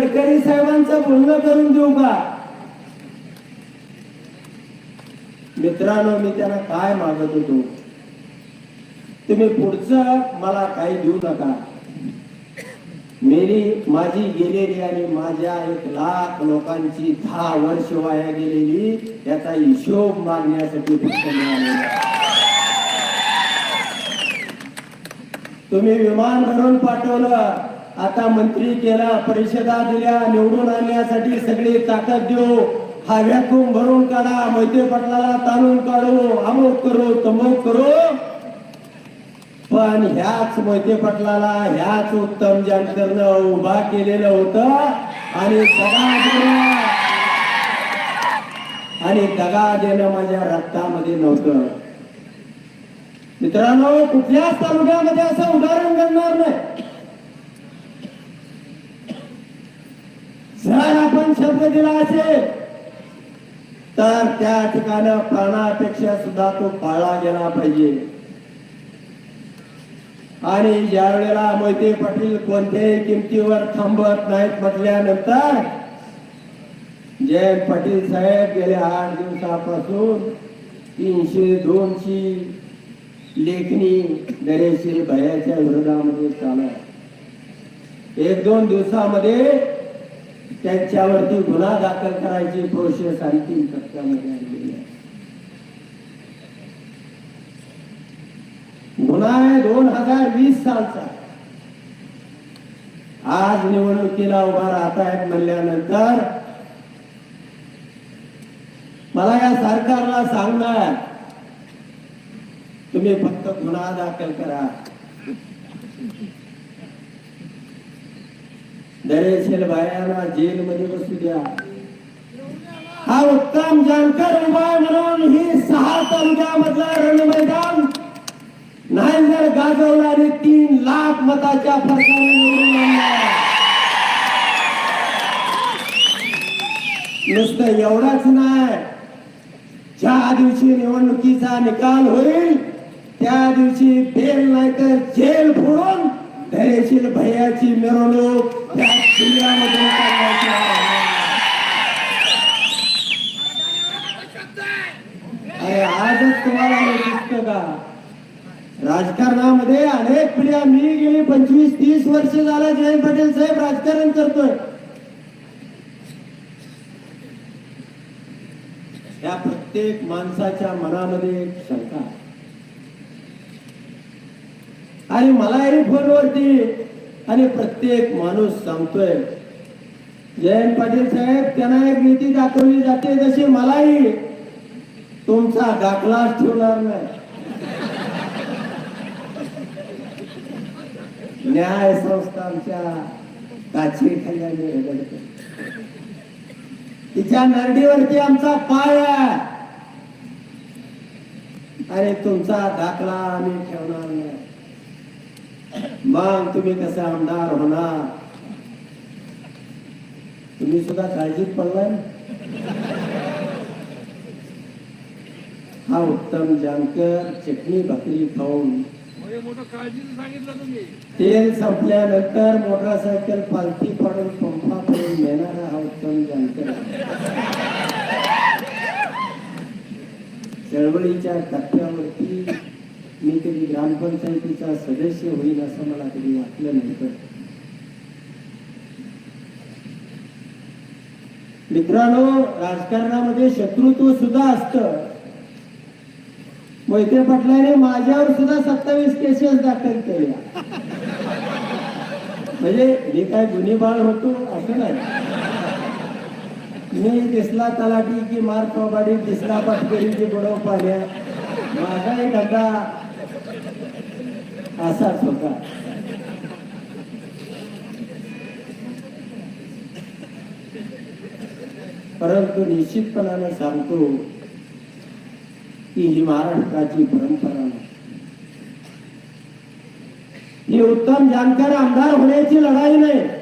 गडकरी साहेबांचा बोलणं करून देऊ का? मित्रांनो मी त्यांना काय मागत होतो? तुम्ही पुढचं मला काही देऊ नका. मेरी माझी गेलेली आणि माझ्या एक लाख लोकांची दहा वर्ष वाया गेलेली याचा हिशोब मागण्यासाठी तुम्ही विमान भरून पाठवलं. आता मंत्री केला परिषदा दिल्या निवडून आणण्यासाठी सगळी ताकद देऊ. हा व्याकूम भरून काढा मैत्री पटलाला ताणून काढू अमुक करू तमुक करू. पण ह्याच मैत्री पटलाला ह्याच उत्तम जानकरनं उभा केलेलं होतं आणि दगा आणि दगा देणं माझ्या रक्तामध्ये नव्हतं. मित्रांनो कुठल्याच तालुक्यामध्ये असं उदाहरण घडणार नाही जर आपण शब्द दिला असेल तर त्या ठिकाणी प्राणापेक्षा सुद्धा तो पाळला गेला पाहिजे. आणि ज्या वेळेला मोहिते पाटील कोणत्याही किमतीवर थांबत नाहीत म्हटल्यानंतर जयंत पाटील साहेब गेल्या आठ दिवसापासून तीनशे दोनशे लेखणी नरेशील भयाच्या विरोधामध्ये चालू आहे एक दोन दिवसामध्ये त्यांच्यावरती गुन्हा दाखल करायची प्रोसेस अंतिम टप्प्यामध्ये आणलेली आहे. गुन्हा आहे दोन हजार वीस सालचा. आज निवडणुकीला उभा राहतायत म्हणल्यानंतर मला या सरकारला सांगणार तुम्ही फक्त गुन्हा दाखल करा. दरेशील बायांना जेलमध्ये बसू द्या. हा उत्तम जानकर उभा म्हणून ही सहा तालुक्यामधला रणमैदान. नाही जर गाजवणारे तीन लाख मताच्या फरकाने नुसतं एवढाच नाही. ज्या दिवशी निवडणुकीचा निकाल होईल त्या दिवशी बेल नाही तर जेल फोडून धैर्यशील भैयाची मिरवणूक त्या किल्ल्यामध्ये काढण्याची अरे आजच तुम्हाला हे दिसत का? राजकारणामध्ये अनेक पिढ्या मी गेली पंचवीस तीस वर्ष झाला जयंत पाटील साहेब राजकारण करतोय. या प्रत्येक माणसाच्या मनामध्ये एक शंका आणि मला मलाही फोनवरती आणि प्रत्येक माणूस सांगतोय जयंत पाटील साहेब त्यांना एक नीती दाखवली जाते जशी मलाही. तुमचा दाखला ठेवणार नाही. न्याय संस्था आमच्या काची खाली तिच्या नरडीवरती आमचा पाय आहे. आणि तुमचा दाखला आम्ही ठेवणार नाही. मग तुम्ही कसं आमदार होणार? तुम्ही सुद्धा काळजीत पडलाय? हा उत्तम जानकर चटणी भाकरी खाऊन. सांगितलं तुम्ही तेल संपल्यानंतर मोटरसायकल पालथी पडून पंपा पडून नेणारा हा उत्तम जानकर चळवळीच्या टप्प्यावरती मी कधी ग्रामपंचायतीचा सदस्य होईल असं मला कधी वाटलं नव्हतं मित्रांनो राजकारणामध्ये शत्रुत्व सुद्धा असतं. मोहिते पटलाने माझ्यावर सुद्धा सत्तावीस केसेस दाखल केल्या. म्हणजे मी काय गुन्हेबाळ होतो असं नाही. मी दिसला तलाठी की मार कबाडी दिसला पाटकरी की बडव पाण्या. माझा एक धंदा असाच होता परंतु निश्चितपणाने सांगतो की ही महाराष्ट्राची परंपरा नाही. ही उत्तम जानकर आमदार होण्याची लढाई नाही.